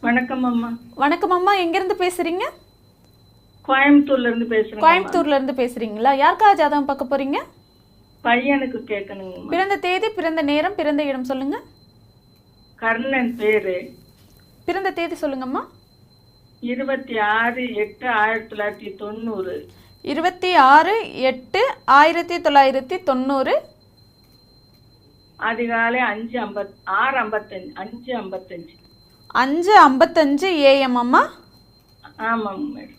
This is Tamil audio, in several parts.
வணக்கம் அம்மா. வணக்கம் அம்மா எங்கேருந்து பேசுறீங்க? கோயம்புத்தூர்ல இருந்து பேசுறேன் கோயம்புத்தூர்ல இருந்து பேசுறீங்களா? யாருக்கா ஜாதகம் பார்க்க போறீங்க? பையனுக்கு கேட்கணுங்கம்மா பிறந்த தேதி பிறந்த நேரம் பிறந்த இடம் சொல்லுங்க. கர்ணன் பேரு. பிறந்த தேதி சொல்லுங்கம்மா இருபத்தி ஆறு எட்டு ஆயிரத்தி தொள்ளாயிரத்தி தொண்ணூறு. இருபத்தி ஆறு எட்டு ஆயிரத்தி தொள்ளாயிரத்தி தொண்ணூறு. அதிகாலை அஞ்சு ஐம்பத் ஆறு ஐம்பத்தஞ்சு அஞ்சு ஐம்பத்தஞ்சு. அஞ்சு ஐம்பத்தஞ்சு ஏஎம் அம்மா? மேடம்.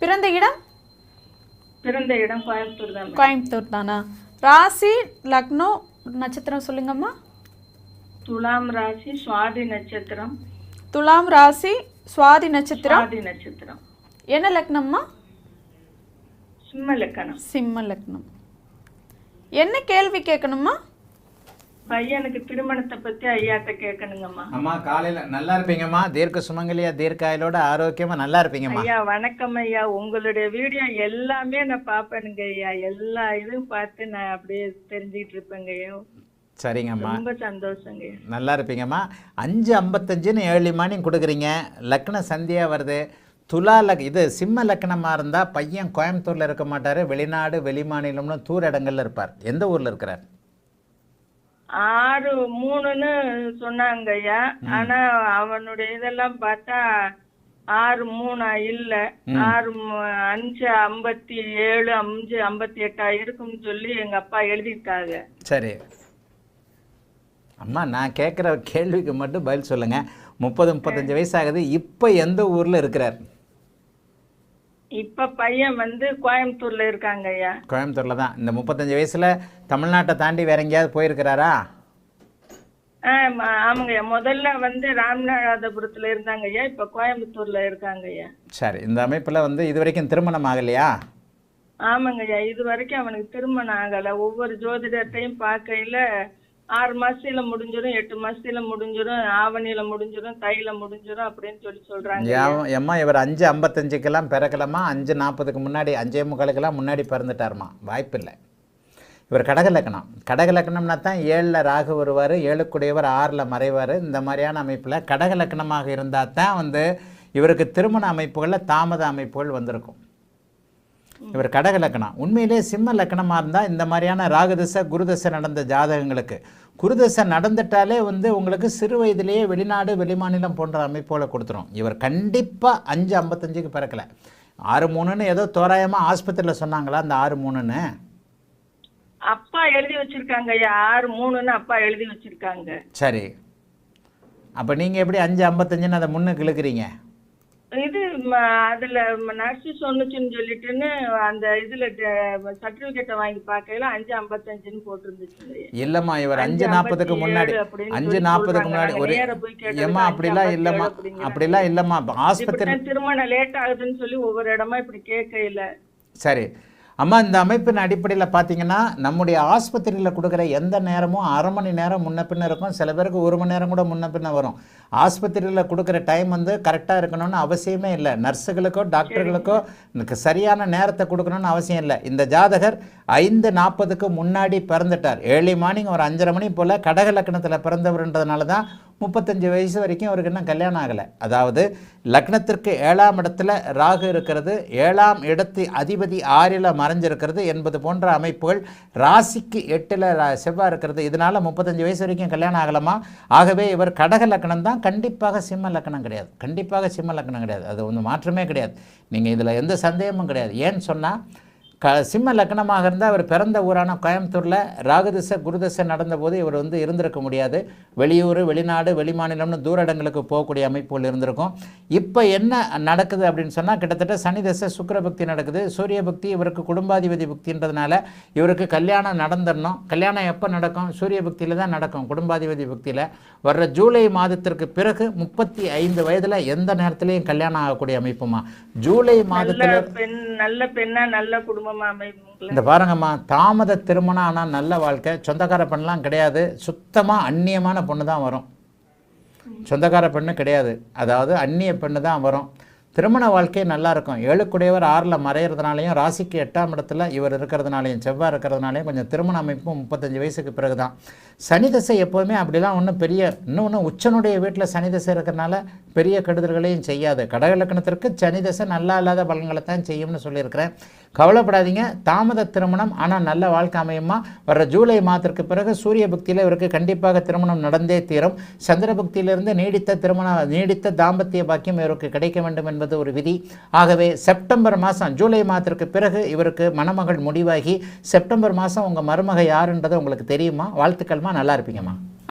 பிறந்த இடம்? பிறந்த இடம் கோயம்புத்தூர் தான் கோயம்புத்தூர் தானா? ராசி லக்னோ நட்சத்திரம் சொல்லுங்கம்மா. துலாம் ராசி சுவாதி நட்சத்திரம். துலாம் ராசி சுவாதி நட்சத்திரம். சுவாதி நட்சத்திரம். என்ன லக்னம்மா? சிம்ம லக்கணம் சிம்ம லக்னம். என்ன கேள்வி கேட்கணுமா பையனுக்கு திருமணத்தை பத்தி ஐயாட்ட கேட்கணுங்கம்மா அம்மா காலையில் நல்லா இருப்பீங்கம்மா. தீர்க்க சுமங்கலியா தீர்க்காயலோட ஆரோக்கியமா நல்லா இருப்பீங்கம்மா. ஐயா வணக்கம் ஐயா. உங்களுடைய வீடியோ எல்லாமே நான் பார்ப்பேனுங்க ஐயா. எல்லா இதுவும் பார்த்து நான் அப்படியே தெரிஞ்சுக்கிட்டு இருப்பேங்க ஐயா. சரிங்கம்மா. ரொம்ப சந்தோஷங்க நல்லா இருப்பீங்கம்மா. அஞ்சு ஐம்பத்தஞ்சுன்னு ஏழு மார்னிங் கொடுக்குறீங்க. லக்ன சந்தியா வருது. துலா லக் இது சிம்ம லக்னமாக இருந்தால் பையன் கோயம்புத்தூரில் இருக்க மாட்டார். வெளிநாடு வெளிமாநிலம்னு தூர இடங்கள்ல இருப்பார். எந்த ஊரில் இருக்கிறார்? ஆறு மூணுன்னு சொன்னாங்க ஐயா. ஆனா அவனுடைய இதெல்லாம் பார்த்தா ஆறு மூணா இல்ல. ஆறு அஞ்சு ஐம்பத்தி ஏழு அஞ்சு ஐம்பத்தி எட்டா இருக்கும்னு சொல்லி எங்க அப்பா எழுதிட்டாங்க சரி. அம்மா நான் கேட்குற கேள்விக்கு மட்டும் பதில் சொல்லுங்கள் முப்பது முப்பத்தஞ்சு வயசாகுது இப்போ எந்த ஊரில் இருக்கிறார்? இப்ப பையன் வந்து கோயம்புத்தூர்ல இருக்காங்க ஐயா. கோயம்புத்தூரில் தான். இந்த முப்பத்தஞ்சு வயசில் தமிழ்நாட்டை தாண்டி வேற எங்கேயாவது போயிருக்கிறாரா? ஆமா, ஆமாங்க முதல்ல வந்து ராமநாதபுரத்துல இருந்தாங்க ஐயா. இப்ப கோயம்புத்தூர்ல இருக்காங்க ஐயா. சரி இந்த அமைப்பில் வந்து இது வரைக்கும் திருமணம் ஆகலையா? ஆமாங்க ஐயா. இது வரைக்கும் அவனுக்கு திருமணம் ஆகல. ஒவ்வொரு ஜோதிடத்தையும் பார்க்கையில ஆறு மாசத்துல முடிஞ்சிடும் எட்டு மாசத்துல முடிஞ்சிடும் ஆவணியில முடிஞ்சிடும் தையில முடிஞ்சிடும் அப்படின்னு சொல்லி சொல்றாங்க எம்மா இவர் அஞ்சு ஐம்பத்தஞ்சுக்கெல்லாம் பிறக்கலாமா அஞ்சு நாற்பதுக்கு முன்னாடி அஞ்சே முக்காலுக்கெல்லாம் முன்னாடி பிறந்துட்டாருமா வாய்ப்பில்லை. இவர் கடக லக்கணம். கடக லக்கணம்னா தான் ஏழில் ராகு வருவார் ஏழுக்குடையவர் ஆறில் மறைவார். இந்த மாதிரியான அமைப்பில் கடக லக்கணமாக இருந்தால் தான் வந்து இவருக்கு திருமண அமைப்புகளில் தாமத அமைப்புகள் வந்திருக்கும். இவர் கடக லக்கணம். உண்மையிலே சிம்ம லக்கணமாக இருந்தால் இந்த மாதிரியான ராகுதசை குருதசை நடந்த ஜாதகங்களுக்கு. குருதசை நடந்துட்டாலே வந்து உங்களுக்கு சிறு வயதிலேயே வெளிநாடு வெளிமாநிலம் போன்ற அமைப்புகளை கொடுத்துரும். இவர் கண்டிப்பாக அஞ்சு ஐம்பத்தஞ்சுக்கு பிறக்கல. ஆறு மூணுன்னு ஏதோ தோராயமாக ஆஸ்பத்திரியில் சொன்னாங்களா அந்த ஆறு மூணுன்னு? அப்பா எழுதி வச்சிருக்காங்க ஆறு மூணுன்னு அப்பா எழுதி வச்சிருக்காங்க. சரி. அப்போ நீங்கள் எப்படி அஞ்சு ஐம்பத்தஞ்சுன்னு அதை முன்னுக்கு இழுக்கிறீங்க? இது அதுல நர்ஸ் சொன்னுச்சுன்னு சொல்லிட்டுன்னு அந்த இதுல சர்டிபிகேட்டை வாங்கி பார்க்கையில அஞ்சு ஐம்பத்தஞ்சுன்னு போட்டிருந்துச்சு இல்லைம்மா இவர் அஞ்சு நாற்பதுக்கு முன்னாடி அஞ்சு நாற்பதுக்கு. முன்னாடி ஒரு கேட்டதுக்கு ஏம்மா அப்படிலாம் இல்லைம்மா. அப்படிலாம் இல்லைம்மா ஆஸ்பத்திரி திருமணம் லேட் ஆகுதுன்னு சொல்லி ஒவ்வொரு இடமா இப்படி கேட்கையில சரி அம்மா இந்த அமைப்பின் அடிப்படையில் பார்த்தீங்கன்னா நம்முடைய ஆஸ்பத்திரியில் கொடுக்குற எந்த நேரமும் அரை மணி நேரம் முன்ன பின்ன இருக்கும். சில பேருக்கு ஒரு மணி நேரம் கூட முன்ன பின்ன வரும். ஆஸ்பத்திரியில் கொடுக்குற டைம் வந்து கரெக்டாக இருக்கணும்னு அவசியமே இல்லை. நர்ஸுகளுக்கோ டாக்டர்களுக்கோ சரியான நேரத்தை கொடுக்கணும்னு அவசியம் இல்லை. இந்த ஜாதகர் ஐந்து நாற்பதுக்கு முன்னாடி பிறந்துட்டார். ஏர்லி மார்னிங் ஒரு அஞ்சரை மணி போல் கடக லக்கணத்தில் பிறந்தவர்ன்றதுனால தான் முப்பத்தஞ்சு வயசு வரைக்கும் அவருக்கு இன்னும் கல்யாணம் ஆகலை. அதாவது லக்னத்திற்கு ஏழாம் இடத்துல ராகு இருக்கிறது ஏழாம் இடத்து அதிபதி ஆறில் மறைஞ்சிருக்கிறது என்பது போன்ற அமைப்புகள் ராசிக்கு எட்டில் செவ்வாய் இருக்கிறது. இதனால் முப்பத்தஞ்சு வயசு வரைக்கும் கல்யாணம் ஆகலாமா? ஆகவே இவர் கடக லக்னம் தான் கண்டிப்பாக சிம்ம லக்னம் கிடையாது. கண்டிப்பாக சிம்ம லக்னம் கிடையாது. அது ஒன்றும் மாற்றமே கிடையாது. நீங்கள் இதில் எந்த சந்தேகமும் கிடையாது. ஏன்னு சொன்னால் க சிம்ம லக்னமாக இருந்தால் அவர் பிறந்த ஊரான கோயம்புத்தூரில் ராகுதிசை குருதசை நடந்தபோது இவர் வந்து இருந்திருக்க முடியாது. வெளியூர் வெளிநாடு வெளிமாநிலம்னு தூர இடங்களுக்கு போகக்கூடிய அமைப்புகள் இருந்திருக்கும். இப்போ என்ன நடக்குது அப்படின்னு சொன்னால் கிட்டத்தட்ட சனி தசை சுக்கிர பக்தி நடக்குது. சூரிய பக்தி இவருக்கு குடும்பாதிபதி பக்தின்றதுனால இவருக்கு கல்யாணம் நடந்துடணும். கல்யாணம் எப்போ நடக்கும்? சூரிய பக்தியில் தான் நடக்கும் குடும்பாதிபதி பக்தியில். வர்ற ஜூலை மாதத்திற்கு பிறகு முப்பத்தி ஐந்து வயதில் எந்த நேரத்திலையும் கல்யாணம் ஆகக்கூடிய அமைப்புமா? ஜூலை மாதத்தில் பெண் நல்ல பெண்ணா நல்ல குடும்பமா இந்த பாருங்கம்மா தாமத திருமணம் ஆனால் நல்ல வாழ்க்கை. சொந்தக்கார பெண்ணெலாம் கிடையாது. சுத்தமாக அந்நியமான பொண்ணு தான் வரும். சொந்தக்கார பெண்ணு கிடையாது. அதாவது அந்நிய பெண்ணு தான் வரும். திருமண வாழ்க்கை நல்லாயிருக்கும். ஏழுக்குடையவர் ஆறில் மறையிறதுனாலையும் ராசிக்கு எட்டாம் இடத்துல இவர் இருக்கிறதுனாலையும் செவ்வாய் இருக்கிறதுனாலையும் கொஞ்சம் திருமண அமைப்பும் முப்பத்தஞ்சு வயசுக்கு பிறகு தான் சனி தசை எப்போவுமே அப்படிலாம் ஒன்றும் பெரிய இன்னொன்று உச்சனுடைய வீட்டில் சனி தசை இருக்கிறனால பெரிய கெடுதல்களையும் செய்யாது. கடகலக்கணத்திற்கு சனி தசை நல்லா இல்லாத பலன்களை தான் செய்யும்னு சொல்லியிருக்கிறேன். கவலைப்படாதீங்க. தாமத திருமணம் ஆனால் நல்ல வாழ்க்கை அமையுமா? வர ஜூலை மாதத்திற்கு பிறகு சூரிய பக்தியில் இவருக்கு கண்டிப்பாக திருமணம் நடந்தே தீரும். சந்திர பக்தியிலிருந்து நீடித்த திருமண நீடித்த தாம்பத்திய பாக்கியம் இவருக்கு கிடைக்க வேண்டும் என்பது ஒரு விதி. ஆகவே செப்டம்பர் மாதம் ஜூலை மாதத்திற்கு பிறகு இவருக்கு மணமகள் முடிவாகி செப்டம்பர் மாதம் உங்கள் மருமக யாருன்றது உங்களுக்கு தெரியுமா? வாழ்த்துக்கள்மா? நல்லா இருப்பீங்கம்மா.